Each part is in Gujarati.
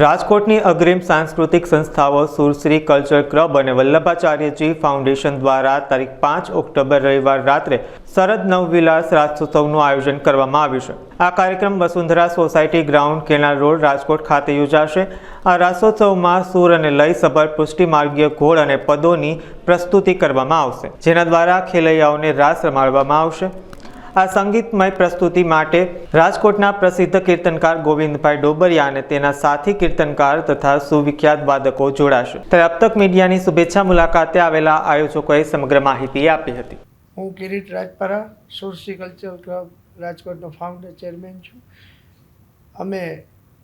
રાજકોટની અગ્રીમ સાંસ્કૃતિક સંસ્થાઓ સુરશ્રી કલ્ચર ક્લબ અને વલ્લભાચાર્યજી ફાઉન્ડેશન દ્વારા તારીખ પાંચ ઓક્ટોબર રવિવાર રાત્રે શરદ નવવિલાસ રાસોત્સવનું આયોજન કરવામાં આવ્યું છે. આ કાર્યક્રમ Vasundhara society ground canal road Rajkot ખાતે યોજાશે. આ રાસોત્સવમાં સૂર અને લયસભર પુષ્ટિમાર્ગીય ઘોળ અને પદોની પ્રસ્તુતિ કરવામાં આવશે, જેના દ્વારા ખેલૈયાઓને રાસ રમાડવામાં આવશે. આ સંગીતમય પ્રસ્તુતિ માટે રાજકોટના પ્રસિદ્ધ કીર્તનકાર ગોવિંદભાઈ ડોબરિયા અને તેના સાથી કીર્તનકાર તથા સુવિખ્યાત વાદકો જોડાશે. ત્યારે અબ તક મીડિયાની શુભેચ્છા મુલાકાતે આવેલા આયોજકોએ સમગ્ર માહિતી આપી હતી. હું કિરીટ રાજપરા, સુરસી કલ્ચર ક્લબ, રાજકોટનો ફાઉન્ડર ચેરમેન છું. અમે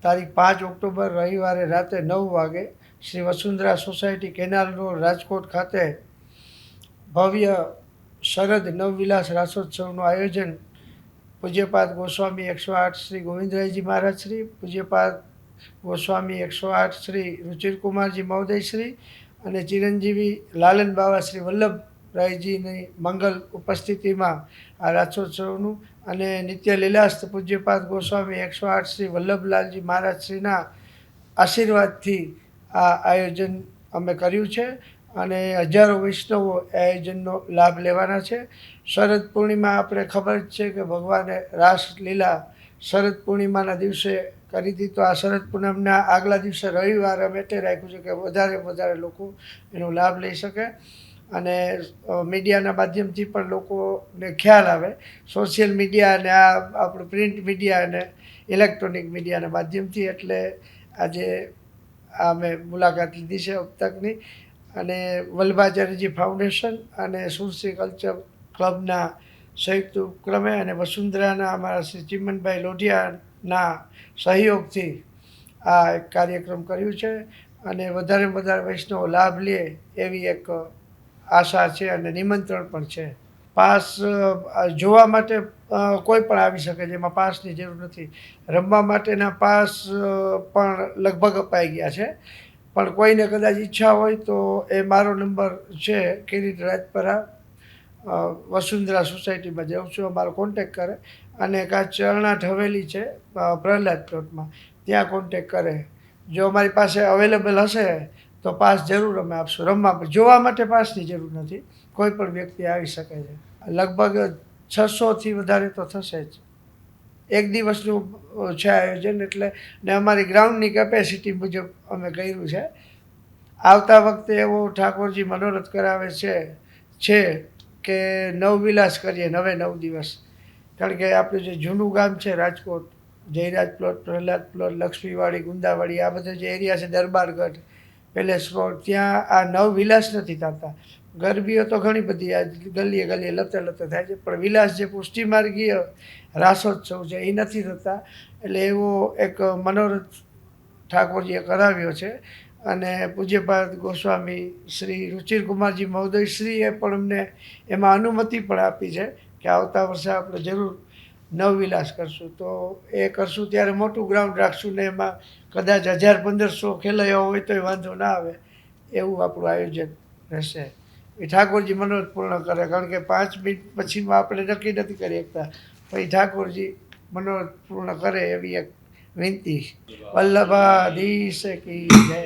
તારીખ પાંચ ઓક્ટોબર, રવિવારે રાતે નવ વાગે Shri Vasundhara society canal road, Rajkot ખાતે ભવ્ય શરદ નવવિલાસ રાસોત્સવનું આયોજન પૂજ્યપાદ ગોસ્વામી એકસો આઠ શ્રી ગોવિંદરાયજી મહારાજ શ્રી, પૂજ્યપાદ ગોસ્વામી એકસો આઠ શ્રી રુચિરકુમારજી મહોદયશ્રી અને ચિરંજીવી લાલન બાવા શ્રી વલ્લભરાયજીની મંગલ ઉપસ્થિતિમાં આ રાસોત્સવનું અને નિત્ય લીલાસ્ત પૂજ્યપાદ ગોસ્વામી એકસો આઠ શ્રી વલ્લભલાલજી મહારાજ શ્રીના આશીર્વાદથી આ આયોજન અમે કર્યું છે. અને હજારો વૈષ્ણવો આયોજનનો લાભ લેવાના છે. શરદ પૂર્ણિમા આપણે ખબર જ છે કે ભગવાને રાસલીલા શરદ પૂર્ણિમાના દિવસે કરી હતી. તો આ શરદ પૂનમના આગલા દિવસે રવિવારે અમે એટલે રાખ્યું છે કે વધારે વધારે લોકો એનો લાભ લઈ શકે. અને મીડિયાના માધ્યમથી પણ લોકોને ખ્યાલ આવે. સોશિયલ મીડિયા અને આ આપણું પ્રિન્ટ મીડિયા અને ઇલેક્ટ્રોનિક મીડિયાના માધ્યમથી એટલે આજે આ મેં મુલાકાત લીધી છે અબ તકની અને વલ્લભાચાર્યજી ફાઉન્ડેશન અને સુરસી કલ્ચર ક્લબના સંયુક્ત ઉપક્રમે અને વસુંધરાના અમારા શ્રી ચિમનભાઈ લોઢિયાના સહયોગથી આ એક કાર્યક્રમ કર્યું છે અને વધારે વધારે વૈષ્ણવ લાભ લે એવી એક આશા છે અને નિમંત્રણ પણ છે. પાસ જોવા માટે કોઈ પણ આવી શકે જેમાં પાસની જરૂર નથી. રમવા માટેના પાસ પણ લગભગ અપાઈ ગયા છે. પણ કોઈને કદાચ ઈચ્છા હોય તો એ મારો નંબર છે કિરીટ રાજપરા વસુંધરા સોસાયટીમાં જાઉં છું, અમારો કોન્ટેક કરે. અને કાં ચરણાટ હવેલી છે પ્રહલાદ પ્લોટમાં. ત્યાં કોન્ટેક કરે. જો અમારી પાસે અવેલેબલ હશે, તો પાસ જરૂર અમે આપશું. રમવા જોવા માટે પાસની જરૂર નથી. કોઈ પણ વ્યક્તિ આવી શકે છે. લગભગ છસોથી વધારે તો થશે જ. એક દિવસનું છે આયોજન એટલે ને અમારી ગ્રાઉન્ડની કેપેસિટી મુજબ અમે કર્યું છે. આવતા વખતે એવો ઠાકોરજી મનોરથ કરાવે છે છે કે નવવિલાસ કરીએ, નવે નવ દિવસ. કારણ કે આપણું જે જૂનું ગામ છે, રાજકોટ, જયરાજ પ્લોટ, પ્રહલાદ પ્લોટ, લક્ષ્મીવાડી, ગુંદાવાડી, આ બધા જે એરિયા છે, દરબારગઢ પેલેસ રોડ ત્યાં આ નવ વિલાસ નથી થતા. ગરબીઓ તો ઘણી બધી આ ગલીએ ગલીએ લતે લતે થાય છે. પણ વિલાસ જે પુષ્ટિમાર્ગીય રાસોત્સવ છે, એ નથી થતા. એટલે એવો એક મનોરથ ઠાકોરજીએ કરાવ્યો છે. અને પૂજ્યપાદ ગોસ્વામી શ્રી રુચિરકુમારજી મહોદય શ્રીએ પણ અમને એમાં અનુમતિ પણ આપી છે કે આવતા વર્ષે આપણે જરૂર નવવિલાસ કરશું. તો એ કરશું ત્યારે મોટું ગ્રાઉન્ડ રાખશું ને એમાં કદાચ હજાર પંદરસો ખેલૈયાઓ હોય તોય વાંધો ના આવે. એવું આપણું આયોજન રહેશે. એ ઠાકોરજી મનોરથ પૂર્ણ કરે, કારણ કે પાંચ મિનિટ પછીમાં આપણે નક્કી નથી કરી શકતા. પછી ઠાકોરજી મનોરથ પૂર્ણ કરે એવી એક વિનંતી. વલ્લભાધીશ કી જય.